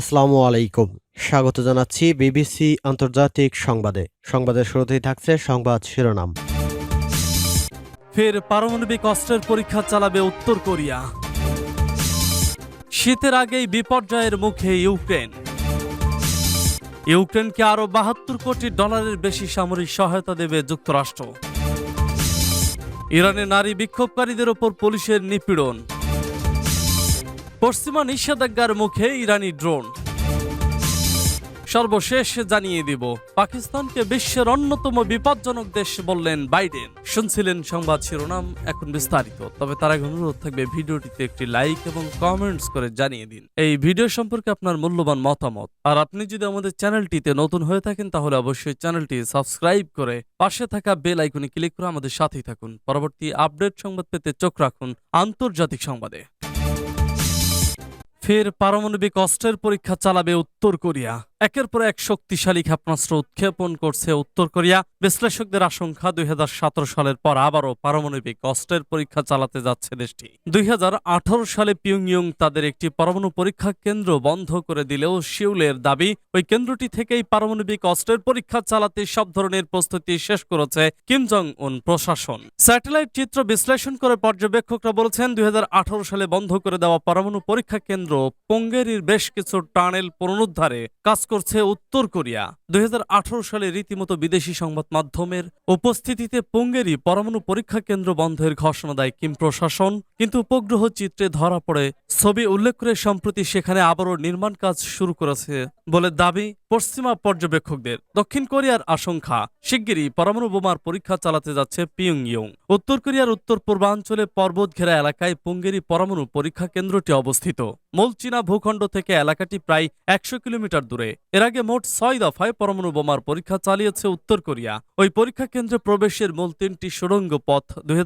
আসসালামু আলাইকুম। স্বাগত জানাচ্ছি বিবিসি আন্তর্জাতিক সংবাদে। সংবাদের শুরুতেই থাকছে সংবাদ শিরোনাম। ফের পারমাণবিক অস্ত্রের পরীক্ষা চালাবে উত্তর কোরিয়া। শীতের আগেই বিপর্যয়ের মুখে ইউক্রেন। ইউক্রেনকে আরও বাহাত্তর কোটি ডলারের বেশি সামরিক সহায়তা দেবে যুক্তরাষ্ট্র। ইরানে নারী বিক্ষোভকারীদের ওপর পুলিশের নিপীড়ন। পশ্চিমা নিষেধাজ্ঞার মুখে ইরানি ড্রোন। সর্বশেষ জানিয়ে দিব, পাকিস্তানকে বিশ্বের অন্যতম বিপজ্জনক দেশ বললেন বাইডেন। শুনছিলেন সংবাদ শিরোনাম, এখন বিস্তারিত। তবে তার আগে অনুরোধ থাকবে ভিডিওটিতে একটি লাইক এবং কমেন্টস করে জানিয়ে দিন। এই ভিডিও সম্পর্কে আপনার মূল্যবান মতামত। আর আপনি যদি আমাদের চ্যানেলটিতে নতুন হয়ে থাকেন, তাহলে অবশ্যই চ্যানেলটি সাবস্ক্রাইব করে পাশে থাকা বেল আইকনে ক্লিক করে আমাদের সাথেই থাকুন। পরবর্তী আপডেট সংবাদ পেতে চোখ রাখুন আন্তর্জাতিক সংবাদে। ফের পারমাণবিক অস্ত্রের পরীক্ষা চালাবে উত্তর কোরিয়া। একের পর এক শক্তিশালী ক্ষেপণাস্ত্র উৎক্ষেপণ করছে উত্তর কোরিয়া। বিশ্লেষকদের আশঙ্কা, দুই সালের পর আবারও পারমাণবিক অস্ত্রের পরীক্ষা চালাতে যাচ্ছে দেশটি। দুই সালে পিয়ংইয়ং তাদের একটি পরমাণু পরীক্ষা কেন্দ্র বন্ধ করে দিলেও শিউলের দাবি, ওই কেন্দ্রটি থেকেই পারমাণবিক অস্ত্রের পরীক্ষা চালাতে সব ধরনের প্রস্তুতি শেষ করেছে কিম জং উন প্রশাসন। স্যাটেলাইট চিত্র বিশ্লেষণ করে পর্যবেক্ষকরা বলেছেন, দুই সালে বন্ধ করে দেওয়া পরমাণু পরীক্ষা কেন্দ্র পঙ্গেরির বেশ কিছু টানেল পুনরুদ্ধারে কাজ করছে উত্তর কোরিয়া। দুই হাজার আঠারো সালে রীতিমতো বিদেশি সংবাদ মাধ্যমের উপস্থিতিতে পঙ্গেরি পরমাণু পরীক্ষা কেন্দ্র বন্ধের ঘোষণা দেয় কিম প্রশাসন। কিন্তু উপগ্রহ চিত্রে ধরা পড়ে ছবি উল্লেখ করে সম্প্রতি সেখানে আবারও নির্মাণ কাজ শুরু করেছে বলে দাবি পশ্চিমা পর্যবেক্ষকদের। দক্ষিণ কোরিয়ার আশঙ্কা, শিগগিরই পরমাণু বোমার পরীক্ষা চালাতে যাচ্ছে পিয়ংইয়ং। উত্তর কোরিয়ার উত্তর পূর্বাঞ্চলে পর্বত ঘেরা এলাকায় পুঙ্গেরি পরমাণু পরীক্ষা কেন্দ্রটি অবস্থিত। মূল চীনা ভূখণ্ড থেকে এলাকাটি প্রায় একশো কিলোমিটার দূরে। এর আগে মোট ছয় দফায় পরমাণু বোমার পরীক্ষা চালিয়েছে উত্তর কোরিয়া। ওই পরীক্ষা কেন্দ্রে প্রবেশের মূল তিনটি সুড়ঙ্গ পথ দুই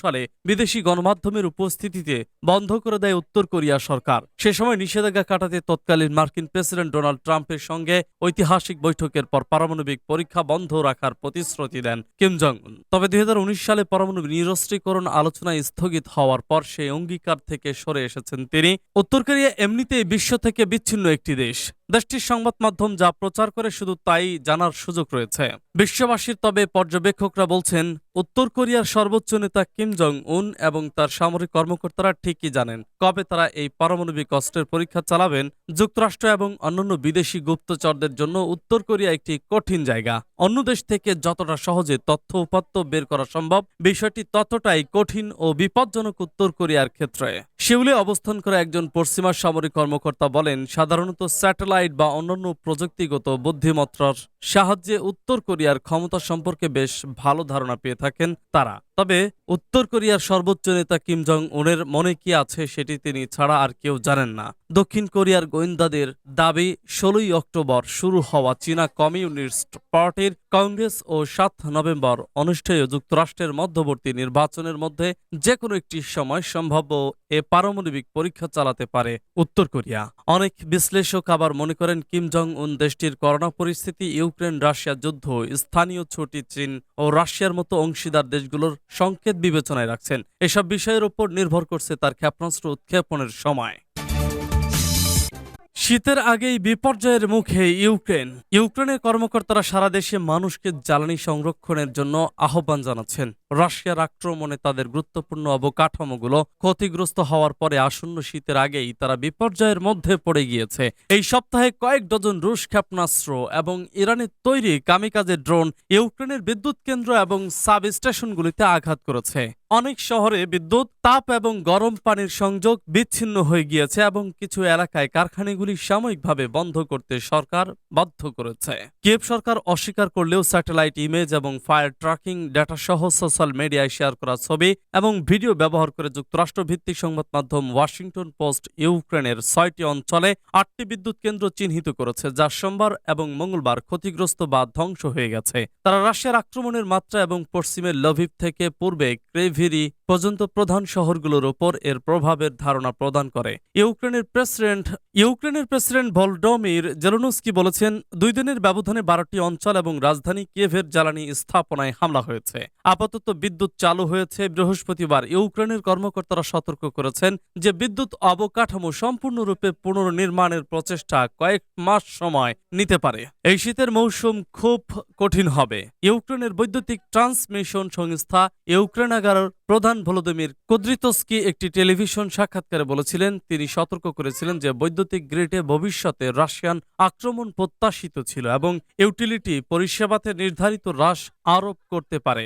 সালে বিদেশি গণমাধ্যমের উপস্থিতিতে বন্ধ করে দেয় উত্তর কোরিয়া সরকার। সে সময় নিষেধাজ্ঞা কাটাতে তৎকালীন মার্কিন প্রেসিডেন্ট ডোনাল্ড ট্রাম্পের সঙ্গে ঐতিহাসিক বৈঠকের পর পারমাণবিক পরীক্ষা বন্ধ রাখার প্রতিশ্রুতি দেন কিম জং উন তবে দুই হাজার উনিশ সালে পরমাণু নিরস্ত্রীকরণ আলোচনা স্থগিত হওয়ার পর সেই অঙ্গীকার থেকে সরে এসেছেন তিনি। উত্তর কোরিয়া এমনিতেই বিশ্ব থেকে বিচ্ছিন্ন একটি দেশ। দেশটির সংবাদ মাধ্যম যা প্রচার করে শুধু তাই জানার সুযোগ রয়েছে। বিশ্ববাসীর তবে পর্যবেক্ষকরা বলছেন উত্তর কোরিয়ার সর্বোচ্চ নেতা কিম জং উন এবং তার সামরিক কর্মকর্তারা ঠিকই জানেন, কবে তারা এই পারমাণবিক অস্ত্রের পরীক্ষা চালাবেন, যুক্তরাষ্ট্র এবং অন্যান্য বিদেশি গুপ্তচরদের জন্য উত্তর কোরিয়া একটি কঠিন জায়গা। অন্য দেশ থেকে যতটা সহজে তথ্য উপাত্ত বের করা সম্ভব, বিষয়টি ততটাই কঠিন ও বিপজ্জনক উত্তর কোরিয়ার ক্ষেত্রে। শিউলে অবস্থান করা একজন পশ্চিমা সামরিক কর্মকর্তা বলেন, সাধারণত স্যাটেলাইট বা অন্যান্য প্রযুক্তিগত বুদ্ধিমত্তার সাহায্যে উত্তর কোরিয়ার ক্ষমতা সম্পর্কে বেশ ভালো ধারণা পেয়ে থাকেন তারা। তবে উত্তর কোরিয়ার সর্বোচ্চ নেতা কিম জং উনের মনে কি আছে সেটি তিনি ছাড়া আর কেউ জানেন না। দক্ষিণ কোরিয়ার গোয়েন্দাদের দাবি, ষোলোই অক্টোবর শুরু হওয়া চীনা কমিউনিস্ট পার্টির কংগ্রেস ও সাত নভেম্বর অনুষ্ঠেয় যুক্তরাষ্ট্রের মধ্যবর্তী নির্বাচনের মধ্যে যে কোনো একটি সময় সম্ভাব্য এ পারমাণবিক পরীক্ষা চালাতে পারে উত্তর কোরিয়া। অনেক বিশ্লেষক আবার মনে করেন কিম জং উন দেশটির করোনা পরিস্থিতি ইউক্রেন রাশিয়া যুদ্ধ, স্থানীয় ছুটি চীন ও রাশিয়ার মতো অংশীদার দেশগুলোর সংকেত বিবেচনায় রাখছেন। এসব বিষয়ের উপর নির্ভর করছে তার ক্ষেপণাস্ত্র উৎক্ষেপণের সময়। শীতের আগেই বিপর্যয়ের মুখে ইউক্রেন। ইউক্রেনের কর্মকর্তারা সারা দেশে মানুষকে জ্বালানি সংরক্ষণের জন্য আহ্বান জানাচ্ছেন। রাশিয়ার আক্রমণে তাদের গুরুত্বপূর্ণ অবকাঠামোগুলো ক্ষতিগ্রস্ত হওয়ার পরে আসন্ন শীতের আগেই তারা বিপর্যয়ের মধ্যে পড়ে গিয়েছে। এই সপ্তাহে কয়েক ডজন রুশ ক্ষেপণাস্ত্র এবং ইরানের তৈরি কামিকাজের ড্রোন ইউক্রেনের বিদ্যুৎ কেন্দ্র এবং সাব স্টেশনগুলিতে আঘাত করেছে। অনেক শহরে বিদ্যুৎ, তাপ এবং গরম পানির সংযোগ বিচ্ছিন্ন হয়ে গিয়েছে এবং কিছু এলাকায় কারখানাগুলি সাময়িকভাবে বন্ধ করতে সরকার বাধ্য করেছে। কিয়েভ সরকার অস্বীকার করলেও স্যাটেলাইট ইমেজ এবং ফায়ার ট্র্যাকিং ডেটা সহ সোশ্যাল মিডিয়ায় শেয়ার করা ছবি এবং ভিডিও ব্যবহার করে যুক্তরাষ্ট্র ভিত্তিক সংবাদ মাধ্যম ওয়াশিংটন পোস্ট ইউক্রেনের ছয়টি অঞ্চলে আটটি বিদ্যুৎ কেন্দ্র চিহ্নিত করেছে, যা সোমবার এবং মঙ্গলবার ক্ষতিগ্রস্ত বা ধ্বংস হয়ে গেছে। তারা রাশিয়ার আক্রমণের মাত্রা এবং পশ্চিমের লভিভ থেকে পূর্বে ক্রেভ সিভিরি পর্যন্ত প্রধান শহরগুলোর ওপর এর প্রভাবের ধারণা প্রদান করে। ইউক্রেনের প্রেসিডেন্ট ইউক্রেনের প্রেসিডেন্ট ভলডমির জেলনুস্কি বলেছেন, দুই দিনের ব্যবধানে বারোটি অঞ্চল এবং রাজধানী কিয়েভের জ্বালানি স্থাপনায় হামলা হয়েছে। আপাতত বিদ্যুৎ চালু হয়েছে। বৃহস্পতিবার ইউক্রেনের কর্মকর্তারা সতর্ক করেছেন যে বিদ্যুৎ অবকাঠামো সম্পূর্ণরূপে পুনর্নির্মাণের প্রচেষ্টা কয়েক মাস সময় নিতে পারে। এই শীতের মৌসুম খুব কঠিন হবে। ইউক্রেনের বৈদ্যুতিক ট্রান্সমিশন সংস্থা ইউক্রেনাগার প্রধান ভলোদিমির কুদ্রিতস্কি একটি টেলিভিশন সাক্ষাৎকারে বলেছিলেন, তিনি সতর্ক করেছিলেন যে বৈদ্যুতিক গ্রিডে ভবিষ্যতে রাশিয়ান আক্রমণ প্রত্যাশিত ছিল এবং ইউটিলিটি পরিষেবাতে নির্ধারিত হ্রাস আরোপ করতে পারে।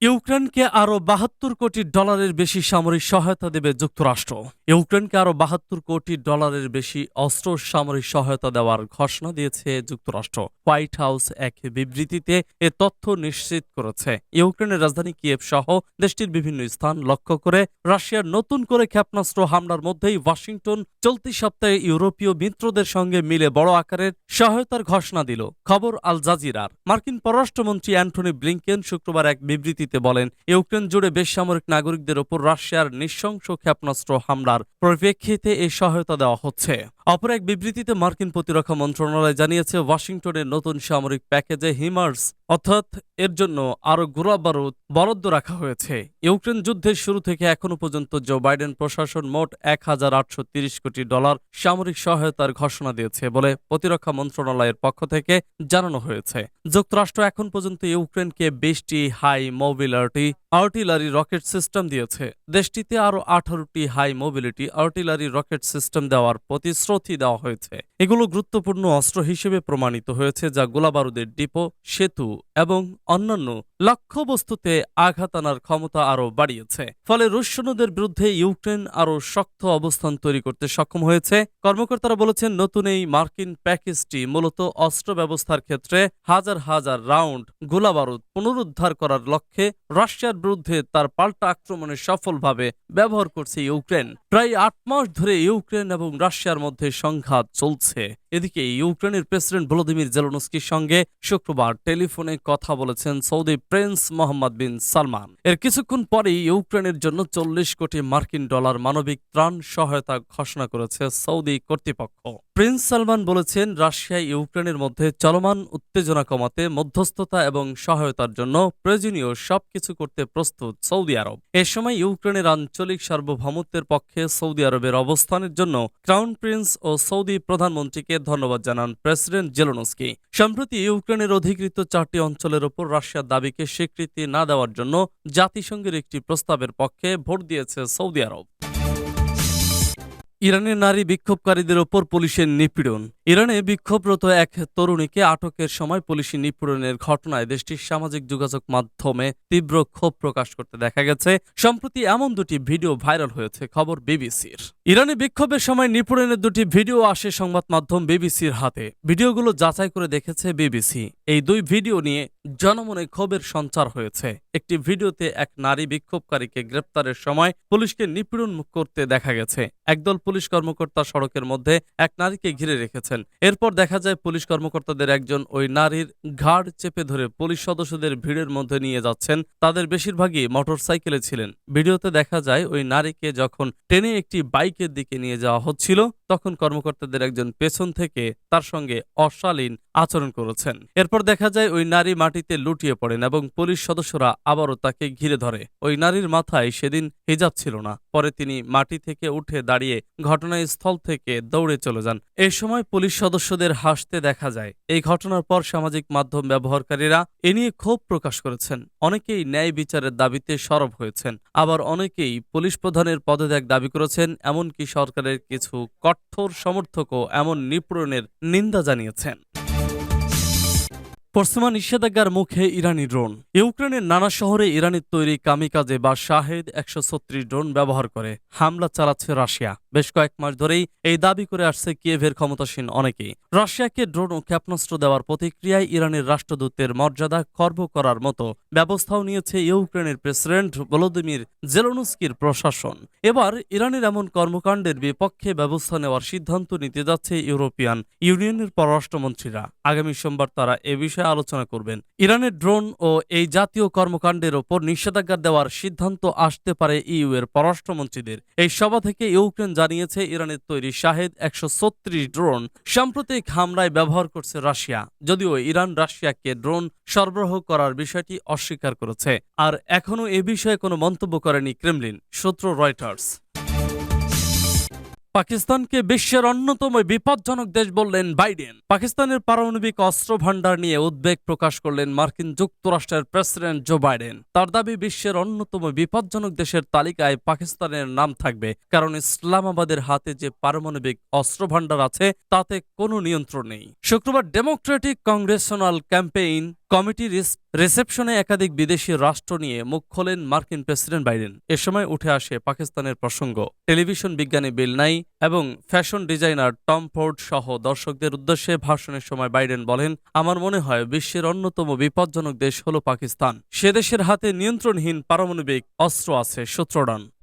ইউক্রেনকে আরও বাহাত্তর কোটি ডলারের বেশি সামরিক সহায়তা দেবে যুক্তরাষ্ট্র। ইউক্রেনকে আরও বাহাত্তর কোটি ডলারের বেশি অস্ত্র সামরিক সহায়তা দেওয়ার ঘোষণা দিয়েছে যুক্তরাষ্ট্র। হোয়াইট হাউস এক বিবৃতিতে এ তথ্য নিশ্চিত করেছে। ইউক্রেনের রাজধানী কিয়েভ সহ দেশটির বিভিন্ন স্থান লক্ষ্য করে রাশিয়ার নতুন করে ক্ষেপণাস্ত্র হামলার মধ্যেই ওয়াশিংটন চলতি সপ্তাহে ইউরোপীয় মিত্রদের সঙ্গে মিলে বড় আকারের সহায়তার ঘোষণা দিল। খবর আল জাজিরার। মার্কিন পররাষ্ট্রমন্ত্রী অ্যান্টনি ব্লিংকেন শুক্রবার এক বিবৃতিতে বলেন, ইউক্রেন জুড়ে বেসামরিক নাগরিকদের ওপর রাশিয়ার নিঃশংস ক্ষেপণাস্ত্র হামলার পরিপ্রেক্ষিতে এই সহায়তা দেওয়া হচ্ছে। অপর এক বিবৃতিতে মার্কিন প্রতিরক্ষা মন্ত্রণালয় জানিয়েছে, ওয়াশিংটনের নতুন সামরিক প্যাকেজে হিমার্স অর্থাৎ এর জন্য আরও গোলা বারুদ বরাদ্দ রাখা হয়েছে। ইউক্রেন যুদ্ধের শুরু থেকে এখনও পর্যন্ত জো বাইডেন প্রশাসন মোট এক হাজার আটশো তিরিশ কোটি ডলার সামরিক সহায়তার ঘোষণা দিয়েছে বলে প্রতিরক্ষা মন্ত্রণালয়ের পক্ষ থেকে জানানো হয়েছে। যুক্তরাষ্ট্র এখন পর্যন্ত ইউক্রেনকে বিশটি high mobility artillery rocket system দিয়েছে। দেশটিতে আরও আঠারোটি high mobility artillery rocket system দেওয়ার প্রতিশ্রুতি দেওয়া হয়েছে। এগুলো গুরুত্বপূর্ণ অস্ত্র হিসেবে প্রমাণিত হয়েছে, যা গোলাবারুদের ডিপো, সেতু এবং অন্যান্য লক্ষ্যবস্তুতে আঘাত আনার ক্ষমতা আরও বাড়িয়েছে। ফলে রুশ সৈন্যদের বিরুদ্ধে ইউক্রেন আরও শক্ত অবস্থান তৈরি করতে সক্ষম হয়েছে। কর্মকর্তারা বলেছেন, নতুন এই মার্কিন প্যাকেজটি মূলত অস্ত্র ব্যবস্থার ক্ষেত্রে হাজার হাজার রাউন্ড গোলাবারুদ পুনরুদ্ধার করার লক্ষ্যে রাশিয়ার বিরুদ্ধে তার পাল্টা আক্রমণে সফলভাবে ব্যবহার করছে ইউক্রেন। প্রায় আট মাস ধরে ইউক্রেন এবং রাশিয়ার মধ্যে সংঘাত চলছে। এদিকে ইউক্রেনের প্রেসিডেন্ট ভলোদিমির জেলনস্কির সঙ্গে শুক্রবার টেলিফোনে কথা বলেছেন Saudi prince Mohammed bin Salman. এর কিছুক্ষণ পরেই ইউক্রেনের জন্য চল্লিশ কোটি মার্কিন ডলার মানবিক ত্রাণ সহায়তা ঘোষণা করেছে সৌদি কর্তৃপক্ষ। প্রিন্স সালমান বলেছেন, রাশিয়া ইউক্রেনের মধ্যে চলমান উত্তেজনা কমাতে মধ্যস্থতা এবং সহায়তার জন্য প্রয়োজনীয় সবকিছু করতে প্রস্তুত সৌদি আরব। এ সময় ইউক্রেনের আঞ্চলিক সার্বভৌমত্বের পক্ষে সৌদি আরবের অবস্থানের জন্য ক্রাউন প্রিন্স ও সৌদি প্রধানমন্ত্রীকে ধন্যবাদ জানান প্রেসিডেন্ট জেলোনস্কি। সম্প্রতি ইউক্রেনের অধিকৃত চারটি অঞ্চলের ওপর রাশিয়ার দাবিকে স্বীকৃতি না দেওয়ার জন্য জাতিসংঘের একটি প্রস্তাবের পক্ষে ভোট দিয়েছে সৌদি আরব। ইরানের নারী বিক্ষোভকারীদের ওপর পুলিশের নিপীড়ন। ইরানে বিক্ষোভরত এক তরুণীকে আটকের সময় পুলিশি নিপীড়নের ঘটনায় দেশটির সামাজিক যোগাযোগ মাধ্যমে তীব্র ক্ষোভ প্রকাশ করতে দেখা গেছে। সম্প্রতি এমন দুটি ভিডিও ভাইরাল হয়েছে, খবর বিবিসির। ইরানে বিক্ষোভের সময় নিপীড়নের দুটি ভিডিও আসে সংবাদ মাধ্যম বিবিসির হাতে। ভিডিওগুলো যাচাই করে দেখেছে বিবিসি। এই দুই ভিডিও নিয়ে জনমনে ক্ষোভের সঞ্চার হয়েছে। একটি ভিডিওতে এক নারী বিক্ষোভকারীকে গ্রেপ্তারের সময় পুলিশকে নিপীড়ন করতে দেখা গেছে। একদল পুলিশ কর্মকর্তা সড়কের মধ্যে এক নারীকে ঘিরে রেখেছেন এরপর দেখা যায় পুলিশ কর্মকর্তাদের একজন ওই নারীর ঘাড় চেপে ধরে পুলিশ সদস্যদের ভিড়ের মধ্যে নিয়ে যাচ্ছেন। তাদের বেশিরভাগই মোটরসাইকেলে ছিলেন। ভিডিওতে দেখা যায় ওই নারীকে যখন টেনে একটি বাইকের দিকে নিয়ে যাওয়া হচ্ছিল, তখন কর্মকর্তাদের একজন পেছন থেকে তার সঙ্গে অশালীন আচরণ করেছেন। এরপর দেখা যায় ওই নারী মাটিতে লুটিয়ে পড়েন এবং পুলিশ সদস্যরা আবারও তাকে ঘিরে ধরে। ওই নারীর মাথায় সেদিন হিজাব ছিল না। পরে তিনি মাটি থেকে উঠে দাঁড়িয়ে ঘটনাস্থল থেকে দৌড়ে চলে যান। এই সময় পুলিশ সদস্যদের হাসতে দেখা যায়। এই ঘটনার পর সামাজিক মাধ্যম ব্যবহারকারীরা এ নিয়ে ক্ষোভ প্রকাশ করেছেন। অনেকেই ন্যায় বিচারের দাবিতে সরব হয়েছেন। আবার অনেকেই পুলিশ প্রধানের পদত্যাগ দাবি করেছেন, এমনকি সরকারের কিছু কঠোর সমর্থকও এমন নিপীড়নের নিন্দা জানিয়েছেন। পশ্চিমা নিষেধাজ্ঞার মুখে ইরানি ড্রোন। ইউক্রেনের নানা শহরে ইরানের তৈরি কামিকাজে বা শাহেদ একশো ছত্রিশ ড্রোন ব্যবহার করে হামলা চালাচ্ছে রাশিয়া। বেশ কয়েক মাস ধরেই এই দাবি করে আসছে কিয়েভের ক্ষমতাসীন অনেকেই। রাশিয়াকে ড্রোন ও ক্ষেপণাস্ত্র দেওয়ার প্রতিক্রিয়ায় ইরানের রাষ্ট্রদূতের মর্যাদা খর্ব করার মতো ব্যবস্থাও নিয়েছে ইউক্রেনের প্রেসিডেন্ট ভলোদিমির জেলোনুস্কির প্রশাসন। এবার ইরানের এমন কর্মকাণ্ডের বিপক্ষে ব্যবস্থা নেওয়ার সিদ্ধান্ত নিতে যাচ্ছে ইউরোপিয়ান ইউনিয়নের পররাষ্ট্রমন্ত্রীরা। আগামী সোমবার তারা এ বিষয়ে আলোচনা করবেন। ইরানের ড্রোন ও এই জাতীয় কর্মকাণ্ডের ওপর নিষেধাজ্ঞা দেওয়ার সিদ্ধান্ত আসতে পারে ইইউ এর পররাষ্ট্রমন্ত্রীদের। এই সভা থেকে ইউক্রেন জানিয়েছে ইরানের তৈরি শাহেদ একশো ছত্রিশ ড্রোন সাম্প্রতিক হামলায় ব্যবহার করছে রাশিয়া। যদিও ইরান রাশিয়াকে ড্রোন সরবরাহ করার বিষয়টি অস্বীকার করেছে। আর এখনও এ বিষয়ে কোনো মন্তব্য করেনি ক্রেমলিন, সূত্র রয়টার্স। পাকিস্তানকে বিশ্বের অন্যতম বিপজ্জনক দেশ বললেন বাইডেন। পাকিস্তানের পারমাণবিক অস্ত্র ভান্ডার নিয়ে উদ্বেগ প্রকাশ করলেন মার্কিন যুক্তরাষ্ট্রের প্রেসিডেন্ট জো বাইডেন। তার দাবি, বিশ্বের অন্যতম বিপজ্জনক দেশের তালিকায় পাকিস্তানের নাম থাকবে, কারণ ইসলামাবাদের হাতে যে পারমাণবিক অস্ত্র ভান্ডার আছে, তাতে কোনো নিয়ন্ত্রণ নেই। শুক্রবার ডেমোক্রেটিক কংগ্রেশনাল ক্যাম্পেইন কমিটির রিসেপশনে একাধিক বিদেশি রাষ্ট্র নিয়ে মুখ খোলেন মার্কিন প্রেসিডেন্ট বাইডেন। এ সময় উঠে আসে পাকিস্তানের প্রসঙ্গ। টেলিভিশন বিজ্ঞানী বিল নাই এবং ফ্যাশন ডিজাইনার টম ফোর্ড সহ দর্শকদের উদ্দেশ্যে ভাষণের সময় বাইডেন বলেন, আমার মনে হয় বিশ্বের অন্যতম বিপজ্জনক দেশ হল পাকিস্তান। সে দেশের হাতে নিয়ন্ত্রণহীন পারমাণবিক অস্ত্র আছে সূত্রডান